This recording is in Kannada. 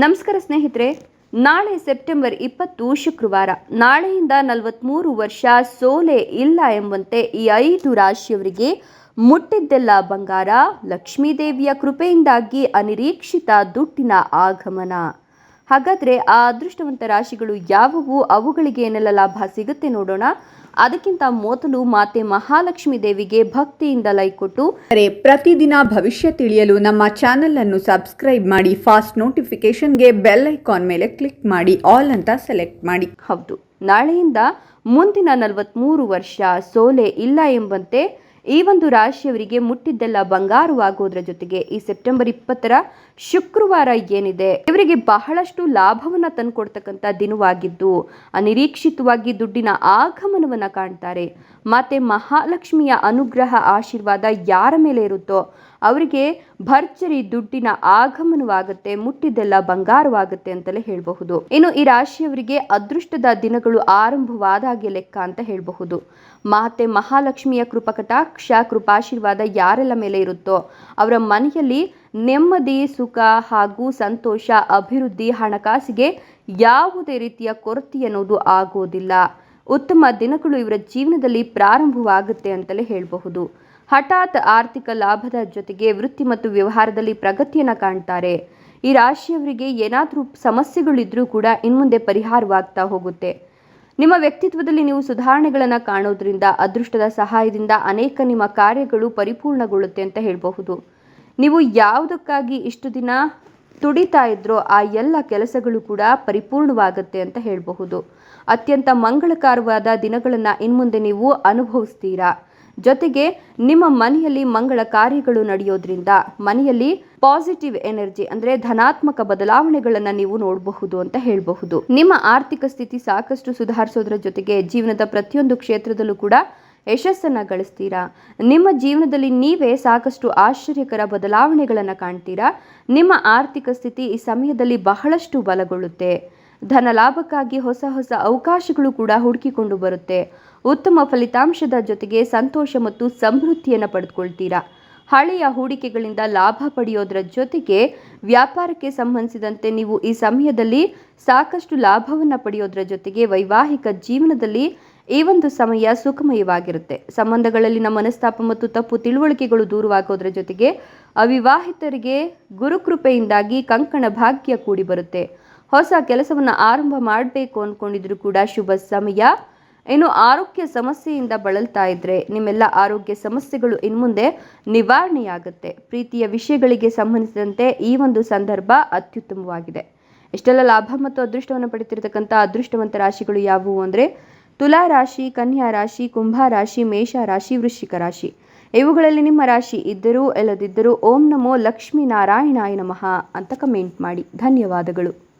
ನಮಸ್ಕಾರ ಸ್ನೇಹಿತರೆ, ನಾಳೆ ಸೆಪ್ಟೆಂಬರ್ ಇಪ್ಪತ್ತು ಶುಕ್ರವಾರ, ನಾಳೆಯಿಂದ ನಲವತ್ತ್ಮೂರು ವರ್ಷ ಸೋಲೆ ಇಲ್ಲ ಎಂಬಂತೆ ಈ ಐದು ರಾಶಿಯವರಿಗೆ ಮುಟ್ಟಿದ್ದೆಲ್ಲ ಬಂಗಾರ, ಲಕ್ಷ್ಮೀದೇವಿಯ ಕೃಪೆಯಿಂದಾಗಿ ಅನಿರೀಕ್ಷಿತ ದುಡ್ಡಿನ ಆಗಮನ. ಹಾಗಾದರೆ ಆ ಅದೃಷ್ಟವಂತ ರಾಶಿಗಳು ಯಾವುವು? ಅವುಗಳಿಗೆ ಏನೆಲ್ಲ ಲಾಭ ಸಿಗುತ್ತೆ ನೋಡೋಣ. ಅದಕ್ಕಿಂತ ಮೊದಲು ಮಾತೆ ಮಹಾಲಕ್ಷ್ಮಿ ದೇವಿಗೆ ಭಕ್ತಿಯಿಂದ ಲೈಕ್ ಕೊಟ್ಟು ಅರೆ ಪ್ರತಿದಿನ ಭವಿಷ್ಯ ತಿಳಿಯಲು ನಮ್ಮ ಚಾನೆಲ್ ಅನ್ನು ಸಬ್ಸ್ಕ್ರೈಬ್ ಮಾಡಿ ಫಾಸ್ಟ್ ನೋಟಿಫಿಕೇಶನ್ಗೆ ಬೆಲ್ ಐಕಾನ್ ಮೇಲೆ ಕ್ಲಿಕ್ ಮಾಡಿ ಆಲ್ ಅಂತ ಸೆಲೆಕ್ಟ್ ಮಾಡಿ. ಹೌದು. ನಾಳೆಯಿಂದ ಮುಂದಿನ ನಲವತ್ತ್ಮೂರು ವರ್ಷ ಸೋಲೆ ಇಲ್ಲ ಎಂಬಂತೆ ಈ ಒಂದು ರಾಶಿಯವರಿಗೆ ಮುಟ್ಟಿದ್ದೆಲ್ಲ ಬಂಗಾರವಾಗೋದ್ರ ಜೊತೆಗೆ ಈ ಸೆಪ್ಟೆಂಬರ್ ಇಪ್ಪತ್ತರ ಶುಕ್ರವಾರ ಏನಿದೆ, ಇವರಿಗೆ ಬಹಳಷ್ಟು ಲಾಭವನ್ನ ತಂದುಕೊಡ್ತಕ್ಕಂಥ ದಿನವಾಗಿದ್ದು, ಅನಿರೀಕ್ಷಿತವಾಗಿ ದುಡ್ಡಿನ ಆಗಮನವನ್ನ ಕಾಣ್ತಾರೆ. ಮತ್ತೆ ಮಹಾಲಕ್ಷ್ಮಿಯ ಅನುಗ್ರಹ, ಆಶೀರ್ವಾದ ಯಾರ ಮೇಲೆ ಇರುತ್ತೋ, ಅವರಿಗೆ ಭರ್ಜರಿ ದುಡ್ಡಿನ ಆಗಮನವಾಗುತ್ತೆ, ಮುಟ್ಟಿದ್ದೆಲ್ಲ ಬಂಗಾರವಾಗುತ್ತೆ ಅಂತಲೇ ಹೇಳಬಹುದು. ಇನ್ನು ಈ ರಾಶಿಯವರಿಗೆ ಅದೃಷ್ಟದ ದಿನಗಳು ಆರಂಭವಾದಾಗೆ ಲೆಕ್ಕ ಅಂತ ಹೇಳಬಹುದು. ಮಾತೆ ಮಹಾಲಕ್ಷ್ಮಿಯ ಕೃಪಕಟಾಕ್ಷ ಕೃಪಾಶೀರ್ವಾದ ಯಾರೆಲ್ಲ ಮೇಲೆ ಇರುತ್ತೋ ಅವರ ಮನೆಯಲ್ಲಿ ನೆಮ್ಮದಿ, ಸುಖ ಹಾಗೂ ಸಂತೋಷ, ಅಭಿವೃದ್ಧಿ, ಹಣಕಾಸಿಗೆ ಯಾವುದೇ ರೀತಿಯ ಕೊರತೆ ಅನ್ನೋದು ಆಗೋದಿಲ್ಲ. ಉತ್ತಮ ದಿನಗಳು ಇವರ ಜೀವನದಲ್ಲಿ ಪ್ರಾರಂಭವಾಗುತ್ತೆ ಅಂತಲೇ ಹೇಳಬಹುದು. ಹಠಾತ್ ಆರ್ಥಿಕ ಲಾಭದ ಜೊತೆಗೆ ವೃತ್ತಿ ಮತ್ತು ವ್ಯವಹಾರದಲ್ಲಿ ಪ್ರಗತಿಯನ್ನು ಕಾಣ್ತಾರೆ. ಈ ರಾಶಿಯವರಿಗೆ ಏನಾದರೂ ಸಮಸ್ಯೆಗಳಿದ್ರೂ ಕೂಡ ಇನ್ಮುಂದೆ ಪರಿಹಾರವಾಗ್ತಾ ಹೋಗುತ್ತೆ. ನಿಮ್ಮ ವ್ಯಕ್ತಿತ್ವದಲ್ಲಿ ನೀವು ಸುಧಾರಣೆಗಳನ್ನು ಕಾಣೋದ್ರಿಂದ, ಅದೃಷ್ಟದ ಸಹಾಯದಿಂದ ಅನೇಕ ನಿಮ್ಮ ಕಾರ್ಯಗಳು ಪರಿಪೂರ್ಣಗೊಳ್ಳುತ್ತೆ ಅಂತ ಹೇಳಬಹುದು. ನೀವು ಯಾವುದಕ್ಕಾಗಿ ಇಷ್ಟು ದಿನ ತುಡಿತಾ ಇದ್ರೋ, ಆ ಎಲ್ಲ ಕೆಲಸಗಳು ಕೂಡ ಪರಿಪೂರ್ಣವಾಗುತ್ತೆ ಅಂತ ಹೇಳಬಹುದು. ಅತ್ಯಂತ ಮಂಗಳಕರವಾದ ದಿನಗಳನ್ನು ಇನ್ಮುಂದೆ ನೀವು ಅನುಭವಿಸ್ತೀರಾ? ಜೊತೆಗೆ ನಿಮ್ಮ ಮನೆಯಲ್ಲಿ ಮಂಗಳ ಕಾರ್ಯಗಳು ನಡೆಯೋದ್ರಿಂದ ಮನೆಯಲ್ಲಿ ಪಾಸಿಟಿವ್ ಎನರ್ಜಿ ಅಂದ್ರೆ ಧನಾತ್ಮಕ ಬದಲಾವಣೆಗಳನ್ನ ನೀವು ನೋಡಬಹುದು ಅಂತ ಹೇಳಬಹುದು. ನಿಮ್ಮ ಆರ್ಥಿಕ ಸ್ಥಿತಿ ಸಾಕಷ್ಟು ಸುಧಾರಿಸೋದ್ರ ಜೊತೆಗೆ ಜೀವನದ ಪ್ರತಿಯೊಂದು ಕ್ಷೇತ್ರದಲ್ಲೂ ಕೂಡ ಯಶಸ್ಸನ್ನ ಗಳಿಸ್ತೀರಾ? ನಿಮ್ಮ ಜೀವನದಲ್ಲಿ ನೀವೇ ಸಾಕಷ್ಟು ಆಶ್ಚರ್ಯಕರ ಬದಲಾವಣೆಗಳನ್ನು ಕಾಣ್ತೀರಾ? ನಿಮ್ಮ ಆರ್ಥಿಕ ಸ್ಥಿತಿ ಈ ಸಮಯದಲ್ಲಿ ಬಹಳಷ್ಟು ಬಲಗೊಳ್ಳುತ್ತೆ. ಧನ ಲಾಭಕ್ಕಾಗಿ ಹೊಸ ಹೊಸ ಅವಕಾಶಗಳು ಕೂಡ ಹುಡುಕಿಕೊಂಡು ಬರುತ್ತೆ. ಉತ್ತಮ ಫಲಿತಾಂಶದ ಜೊತೆಗೆ ಸಂತೋಷ ಮತ್ತು ಸಮೃದ್ಧಿಯನ್ನು ಪಡೆದುಕೊಳ್ತೀರಾ? ಹಳೆಯ ಹೂಡಿಕೆಗಳಿಂದ ಲಾಭ ಪಡೆಯೋದರ ಜೊತೆಗೆ ವ್ಯಾಪಾರಕ್ಕೆ ಸಂಬಂಧಿಸಿದಂತೆ ನೀವು ಈ ಸಮಯದಲ್ಲಿ ಸಾಕಷ್ಟು ಲಾಭವನ್ನು ಪಡೆಯೋದರ ಜೊತೆಗೆ ವೈವಾಹಿಕ ಜೀವನದಲ್ಲಿ ಈ ಒಂದು ಸಮಯ ಸುಖಮಯವಾಗಿರುತ್ತೆ. ಸಂಬಂಧಗಳಲ್ಲಿನ ಮನಸ್ತಾಪ ಮತ್ತು ತಪ್ಪು ತಿಳುವಳಿಕೆಗಳು ದೂರವಾಗೋದ್ರ ಜೊತೆಗೆ ಅವಿವಾಹಿತರಿಗೆ ಗುರುಕೃಪೆಯಿಂದಾಗಿ ಕಂಕಣ ಭಾಗ್ಯ ಕೂಡಿ ಬರುತ್ತೆ ಹೊಸ ಕೆಲಸವನ್ನು ಆರಂಭ ಮಾಡಬೇಕು ಅಂದ್ಕೊಂಡಿದ್ರು ಕೂಡ ಶುಭ ಸಮಯ. ಇನ್ನು ಆರೋಗ್ಯ ಸಮಸ್ಯೆಯಿಂದ ಬಳಲ್ತಾ ಇದ್ರೆ ನಿಮ್ಮೆಲ್ಲ ಆರೋಗ್ಯ ಸಮಸ್ಯೆಗಳು ಇನ್ಮುಂದೆ ನಿವಾರಣೆಯಾಗುತ್ತೆ. ಪ್ರೀತಿಯ ವಿಷಯಗಳಿಗೆ ಸಂಬಂಧಿಸಿದಂತೆ ಈ ಒಂದು ಸಂದರ್ಭ ಅತ್ಯುತ್ತಮವಾಗಿದೆ. ಇಷ್ಟೆಲ್ಲ ಲಾಭ ಮತ್ತು ಅದೃಷ್ಟವನ್ನು ಪಡೆತಿರತಕ್ಕಂಥ ಅದೃಷ್ಟವಂತ ರಾಶಿಗಳು ಯಾವುವು ಅಂದರೆ ತುಲಾ ರಾಶಿ, ಕನ್ಯಾ ರಾಶಿ, ಕುಂಭ ರಾಶಿ, ಮೇಷ ರಾಶಿ, ವೃಶ್ಚಿಕ ರಾಶಿ. ಇವುಗಳಲ್ಲಿ ನಿಮ್ಮ ರಾಶಿ ಇದ್ದರೂ, ಇಲ್ಲದಿದ್ದರೂ ಓಂ ನಮೋ ಲಕ್ಷ್ಮೀ ನಾರಾಯಣಾಯ ನಮಃ ಅಂತ ಕಮೆಂಟ್ ಮಾಡಿ. ಧನ್ಯವಾದಗಳು.